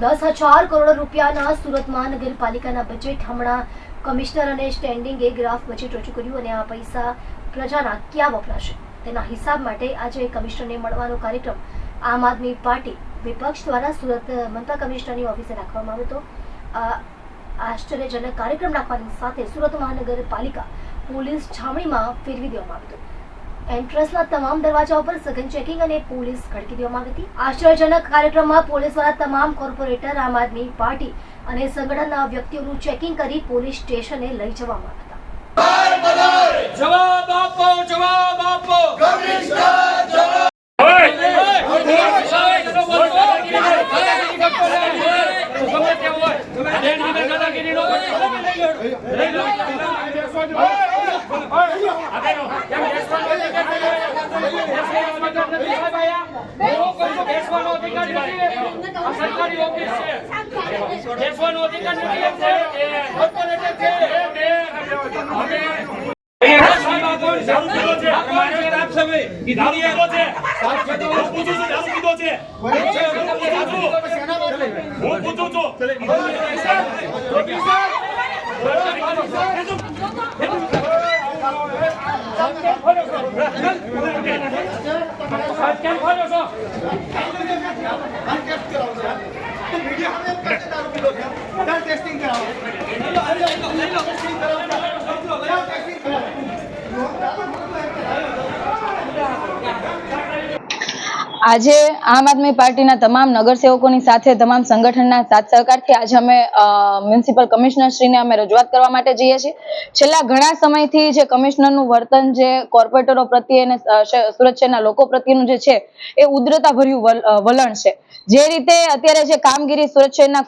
દસ હજાર કરોડ રૂપિયાના સુરત મહાનગરપાલિકાના બજેટ હમણાં કમિશનર અને સ્ટેન્ડિંગે ગ્રાફ બજેટ રજૂ કર્યું અને આ પૈસા પ્રજાના ક્યાં વપરાશે? તેના હિસાબ માટે આજે કમિશનરને મળવાનો કાર્યક્રમ આમ આદમી પાર્ટી વિપક્ષ દ્વારા સુરત મનપા કમિશનરની ઓફિસે રાખવામાં આવ્યો હતો. આ આશ્ચર્યજનક કાર્યક્રમ રાખવાની સાથે સુરત મહાનગરપાલિકા પોલીસ છાવણીમાં ફેરવી દેવામાં આવ્યું હતું. એન્ટ્રન્સના તમામ દરવાજા ઉપર સઘન ચેકિંગ અને પોલીસ ખડકી દેવામાં આવી હતી. આશ્ચર્યજનક કાર્યક્રમમાં પોલીસ દ્વારા તમામ કોર્પોરેટર આમ આદમી પાર્ટી અને સંગઠનના વ્યક્તિઓનું ચેકિંગ કરી પોલીસ સ્ટેશને લઈ જવામાં આવ્યા હતા. જવાબ આપો જવાબ આપો. સરકારી ઓફિસ છે બેસવાનો અધિકાર નથી એમ છે એ કોર્પોરેટર છે અમે હું પૂછું છો Huh? આજે આમ આદમી પાર્ટીના તમામ નગરસેવકોની સાથે તમામ સંગઠનના સાથ સહકારથી આજે અમે મ્યુનિસિપલ કમિશનરશ્રીને અમે રજૂઆત કરવા માટે જઈએ છીએ. છેલ્લા ઘણા સમયથી જે કમિશનરનું વર્તન જે કોર્પોરેટરો પ્રત્યે અને સુરત શહેરના લોકો પ્રત્યેનું જે છે, એ ઉદ્રતાભર્યું વલણ છે. જે રીતે અત્યારે જે કામગીરી સુરત શહેરના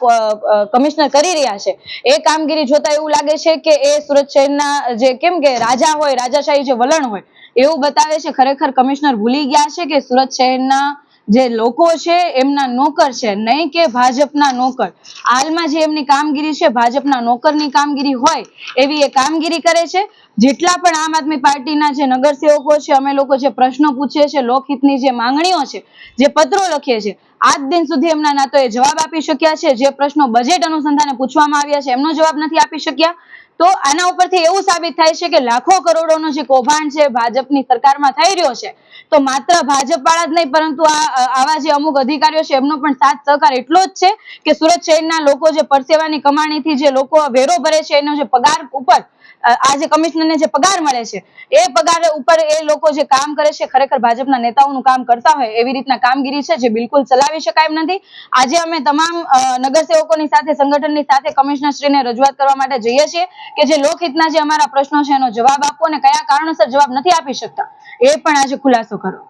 કમિશનર કરી રહ્યા છે, એ કામગીરી જોતા એવું લાગે છે કે એ સુરત શહેરના જે કેમ કે રાજા હોય, રાજાશાહી જે વલણ હોય એવું બતાવે છે, ખરેખર કમિશનર ભૂલી ગયા છે કે સુરત શહેરના જે લોકો છે, એમના નોકર છે? નહીં કે ભાજપના નોકર. હાલમાં જે એમની કામગીરી છે, ભાજપના નોકરની કામગીરી હોય, એવી એ કામગીરી કરે છે? જેટલા પણ આમ આદમી પાર્ટીના જે નગરસેવકો છે, અમે લોકો જે પ્રશ્નો પૂછીએ છીએ, લોકહિતની જે માંગણીઓ છે, જે પત્રો લખીએ છીએ આજ દિન સુધી એમના તો એ જવાબ આપી શક્યા છે. જે પ્રશ્નો બજેટ અનુસંધાને પૂછવામાં આવ્યા છે, એમનો જવાબ નથી આપી શક્યા. તો આના ઉપરથી એવું સાબિત થાય છે કે લાખો કરોડોનો જે કૌભાંડ છે ભાજપની સરકારમાં થઈ રહ્યો છે. તો માત્ર ભાજપ વાળા જ નહીં, પરંતુ આ, આવા જે અમુક અધિકારીઓ છે, એમનો પણ સાથ સહકાર એટલો જ છે કે સુરત શહેરના લોકો જે પરસેવાની કમાણીથી જે લોકો વેરો ભરે છે, એનો જે પગાર ઉપર આ જે કમિશનરને જે પગાર મળે છે, એ પગાર ઉપર એ લોકો જે કામ કરે છે, ખરેખર ભાજપના નેતાઓનું કામ કરતા હોય એવી રીતના કામગીરી છે, જે બિલકુલ ચલાવી શકાય નથી. આજે અમે તમામ નગરસેવકોની સાથે, સંગઠનની સાથે કમિશનરશ્રીને રજૂઆત કરવા માટે જઈએ છીએ કે જે લોકહિતના જે અમારા પ્રશ્નો છે એનો જવાબ આપો અને કયા કારણોસર જવાબ નથી આપી શકતા, એ પણ આજે ખુલાસો કરો.